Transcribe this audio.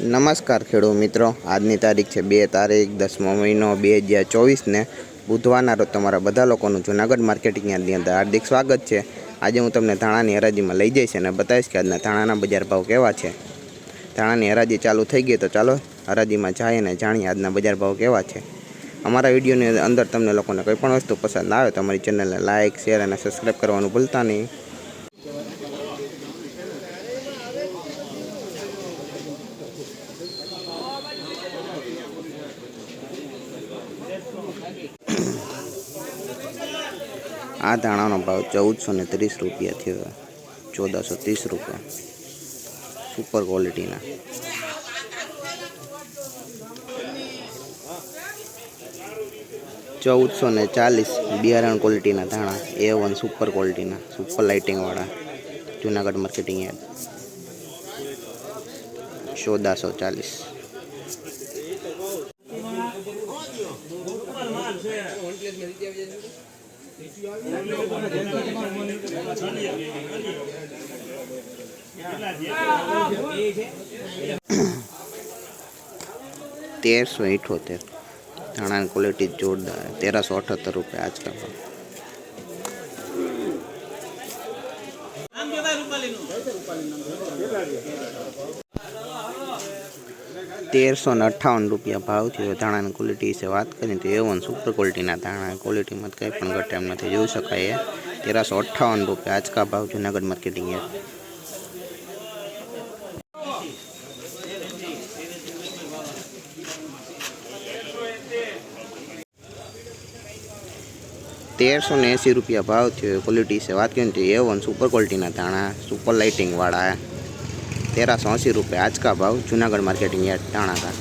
નમસ્કાર ખેડૂત મિત્રો. આજની તારીખ છે બે તારીખ, દસમો મહિનો બે હજાર ચોવીસને બુધવારના રોજ તમારા બધા લોકોનું જૂનાગઢ માર્કેટિંગ યાર્ડની અંદર હાર્દિક સ્વાગત છે. આજે હું તમને ધાણાની હરાજીમાં લઈ જઈશ અને બતાવીશ કે આજના ધાણાના બજાર ભાવ કેવા છે. ધાણાની હરાજી ચાલુ થઈ ગઈ તો ચાલો હરાજીમાં જાય અને જાણીએ આજના બજાર ભાવ કેવા છે. અમારા વિડીયોની અંદર તમને લોકોને કંઈ પણ વસ્તુ પસંદ આવે તો અમારી ચેનલને લાઇક શેર અને સબસ્ક્રાઈબ કરવાનું ભૂલતા નહીં. આ ધાણાનો ભાવ ચૌદસો ને ત્રીસ રૂપિયા થયો ચૌદસો ત્રીસ રૂપિયા. સુપર ક્વોલિટીના ચૌદસો ને ચાલીસ બિયારણ ક્વોલિટીના ધાણા. એ વન સુપર ક્વોલિટીના સુપર લાઇટિંગવાળા જુનાગઢ માર્કેટિંગ યાર્ડ. ચૌદસો ચાલીસ. તેરસો ઇઠોતેર ધાણાની ક્વોલિટી જોરદાર. તેરસો અઠ્ઠોતેર રૂપિયા આજકા ભાવ તેરસો ને અઠ્ઠાવન રૂપિયા ભાવ થયો. ધાણાની ક્વોલિટી વિશે વાત કરીએ તો એ વન સુપર ક્વોલિટીના ધાણા. ક્વોલિટીમાં કંઈ પણ ઘટે એમ નથી. જોઈ શકાય એ. તેરસો અઠ્ઠાવન રૂપિયા. આજકા ભાવ જુનાગઢ માર્કેટિંગ યાર્ડ તેરસો ને એંસી રૂપિયા ભાવ થયો. ક્વોલિટી વિશે વાત કરીએ તો એ વન સુપર ક્વોલિટીના ધાણા. સુપર લાઇટિંગવાળા તેરસો એંસી રૂપિયા. આજકા ભાવ જુનાગઢ માર્કેટિંગ યાર્ડ ધાણાકા